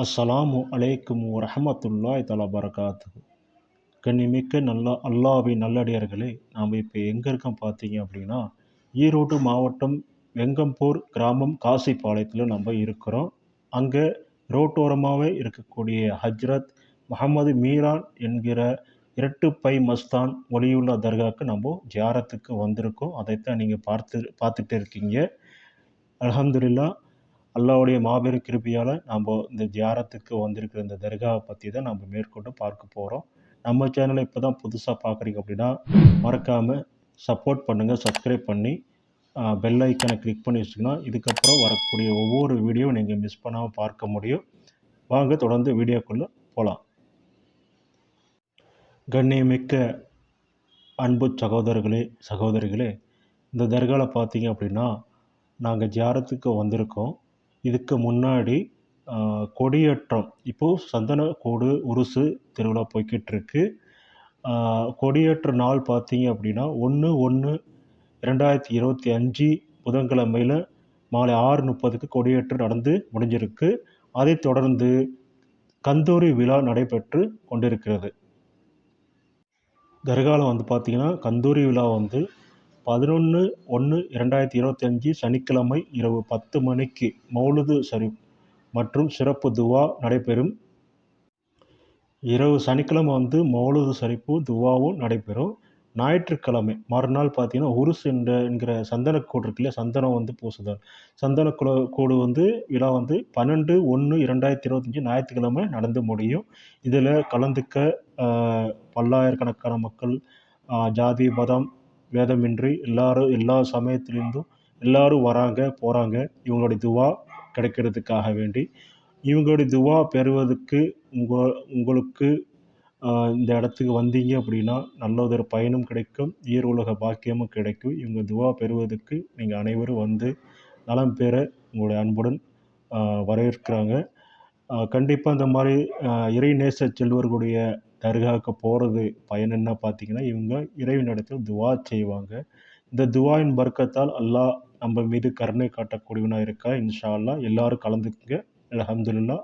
அஸ்ஸலாமு அலைக்கும் வரஹமத்துல்லாய் தலா பரகாத்து கண்ணிமிக்க நல்லா அல்லாவி நல்லடியார்களே நாம் இப்போ எங்கே இருக்கோம் பார்த்தீங்க அப்படின்னா ஈரோடு மாவட்டம் வெங்கம்பூர் கிராமம் காசிப்பாளையத்தில் நம்ம இருக்கிறோம். அங்கே ரோட்டோரமாகவே இருக்கக்கூடிய ஹஜ்ரத் முகமது மீரான் என்கிற இரட்டு பை மஸ்தான் ஒளியுள்ள தர்காவுக்கு நம்ம ஜியாரத்துக்கு வந்திருக்கோம். அதைத்தான் நீங்கள் பார்த்து பார்த்துட்டு இருக்கீங்க. அலமதுல்லா அல்லாவுடைய மாபெரும் கிருபியால் நம்ம இந்த ஜியாரத்துக்கு வந்திருக்கிற இந்த தர்காவை பற்றி தான் நம்ம மேற்கொண்டு பார்க்க போகிறோம் நம்ம சேனலை இப்போ தான் புதுசாக பார்க்குறீங்க அப்படின்னா மறக்காமல் சப்போர்ட் பண்ணுங்கள் சப்ஸ்கிரைப் பண்ணி பெல் ஐக்கனை கிளிக் பண்ணி வச்சிங்கன்னா இதுக்கப்புறம் வரக்கூடிய ஒவ்வொரு வீடியோவும் நீங்கள் மிஸ் பண்ணாமல் பார்க்க முடியும். வாங்க தொடர்ந்து வீடியோக்குள்ளே போகலாம் கண்ணியமிக்க அன்பு சகோதரர்களே சகோதரிகளே இந்த தர்காவில் பார்த்தீங்க அப்படின்னா நாங்கள் ஜியாரத்துக்கு வந்திருக்கோம். இதுக்கு முன்னாடி கொடியேற்றம். இப்போது சந்தனக்கூடு உருசு திருவிழா போய்கிட்டு இருக்கு கொடியேற்ற நாள் பார்த்தீங்க அப்படின்னா ஒன்று ஒன்று ரெண்டாயிரத்தி இருபத்தி அஞ்சு புதன்கிழமையில் மாலை ஆறு முப்பதுக்கு கொடியேற்றம் நடந்து முடிஞ்சிருக்கு. அதைத் தொடர்ந்து கந்தூரி விழா நடைபெற்று கொண்டிருக்கிறது. கரிகாலம் வந்து பார்த்திங்கன்னா கந்தூரி விழா வந்து பதினொன்று ஒன்று இரண்டாயிரத்தி இருபத்தஞ்சி சனிக்கிழமை இரவு பத்து மணிக்கு மௌலுது ஷரீப் மற்றும் சிறப்பு துவா நடைபெறும். இரவு சனிக்கிழமை வந்து மௌலுது சரிப்பு துவாவும் நடைபெறும். ஞாயிற்றுக்கிழமை மறுநாள் பார்த்தீங்கன்னா உருஸ் என்ற என்கிற சந்தனக்கூடு இருக்கு இல்லையா? சந்தனம் வந்து பூசுதல். சந்தன கூடு வந்து விழா வந்து பன்னெண்டு ஒன்று இரண்டாயிரத்தி இருபத்தஞ்சி ஞாயிற்றுக்கிழமை நடந்து முடியும். இதில் கலந்துக்க பல்லாயிரக்கணக்கான மக்கள் ஜாதி மதம் வேதமின்றி எல்லாரும் எல்லா சமயத்துலேருந்தும் எல்லாரும் வராங்க போகிறாங்க இவங்களுடைய துவா கிடைக்கிறதுக்காக வேண்டி. இவங்களுடைய துவா பெறுவதற்கு உங்கள் உங்களுக்கு இந்த இடத்துக்கு வந்தீங்க அப்படின்னா நல்ல ஒரு பயனும் கிடைக்கும் ஈர் உலக பாக்கியமும் கிடைக்கும். இவங்க துவா பெறுவதற்கு நீங்கள் அனைவரும் வந்து நலம் பெற உங்களுடைய அன்புடன் வரவேற்கிறாங்க. கண்டிப்பாக இந்த மாதிரி இறை நேச செல்வர்களுடைய தர்காவுக்கு போகிறது பயன் என்ன பார்த்தீங்கன்னா இவங்க இறைவனிடத்தில் துவா செய்வாங்க. இந்த துவாவின் பர்க்கத்தால் அல்லாஹ் நம்ம மீது கருணை காட்டக்கூடியவனாக இருக்கா? இன்ஷா அல்லா எல்லாரும் கலந்துக்குங்க. அலமதுல்லா